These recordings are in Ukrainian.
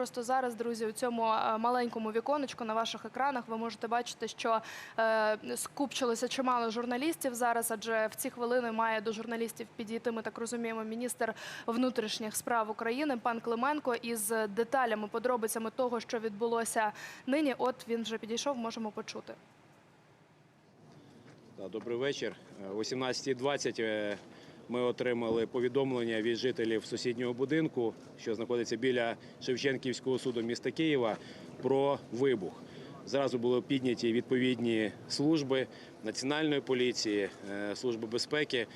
просто зараз, друзі, у цьому е, маленькому віконечку на ваших екранах ви можете бачити, що е, скупчилося чимало журналістів зараз, адже в ці хвилини має до журналістів підійти, ми так розуміємо, міністр внутрішніх справ України пан Клименко із деталями, подробицями того, що відбулося нині. От він вже підійшов, можемо почути. Добрий вечір. Е, О 18.20 е, ми отримали повідомлення від жителів сусіднього будинку, що знаходиться біля Шевченківського суду міста Києва, про вибух. Зразу були підняті відповідні служби Національної поліції, е, Служби безпеки.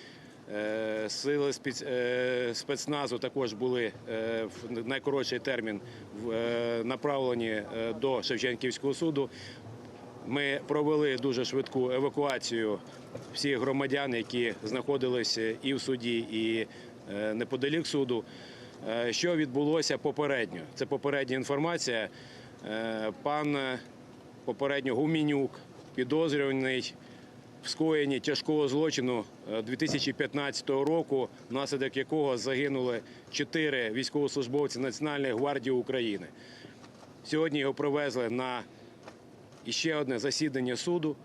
Е, Сили е, спецназу також були в найкоротший термін направлені до Шевченківського суду. Ми провели дуже швидку евакуацію всіх громадян, які знаходилися і в суді, і е, неподалік суду. Е, Що відбулося попередньо? Це попередня інформація. Е, Пан попередньо Гумінюк, підозрюваний в скоєнні тяжкого злочину е, 2015 року, внаслідок якого загинули чотири військовослужбовці Національної гвардії України. Сьогодні його привезли на і ще одне засідання суду.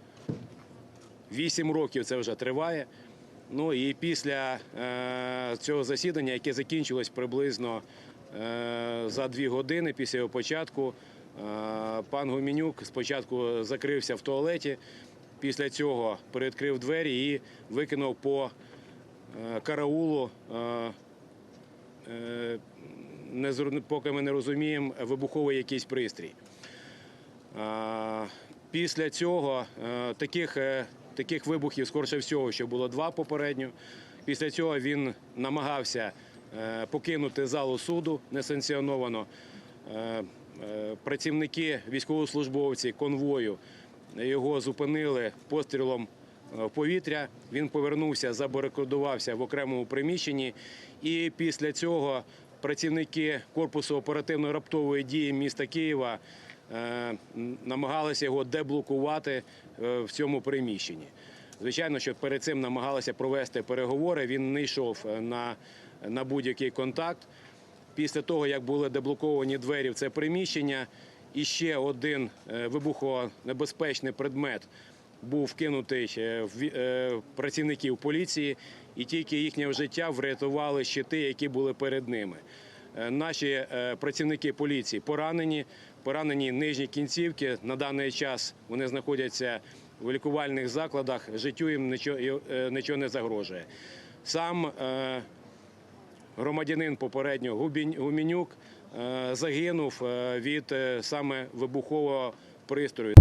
Вісім років це вже триває. Ну і після е, цього засідання, яке закінчилось приблизно е, за дві години після його початку, е, пан Гумінюк спочатку закрився в туалеті, після цього передкрив двері і викинув по е, караулу. Е, е, не, поки ми не розуміємо, вибуховий якийсь пристрій. А, Після цього е, таких, е, таких вибухів, скорше всього, що було два попередньо. Після цього він намагався е, покинути залу суду несанкціоновано. Е, е, Працівники, військовослужбовці конвою його зупинили пострілом е, в повітря. Він повернувся, забарикадувався в окремому приміщенні. І після цього працівники корпусу оперативно-раптової дії міста Києва е, намагалися його деблокувати е, в цьому приміщенні. Звичайно, що перед цим намагалися провести переговори. Він не йшов е, на, на будь-який контакт. Після того, як були деблоковані двері в це приміщення, і ще один е, вибухонебезпечний предмет був вкинутий е, в е, працівників поліції, і тільки їхнє життя врятували щити, які були перед ними. Е, Наші е, працівники поліції поранені, поранені нижні кінцівки. На даний час вони знаходяться в лікувальних закладах. Життю їм нічого, е, нічого не загрожує. Сам громадянин попередньо е, загинув від саме вибухового пристрою.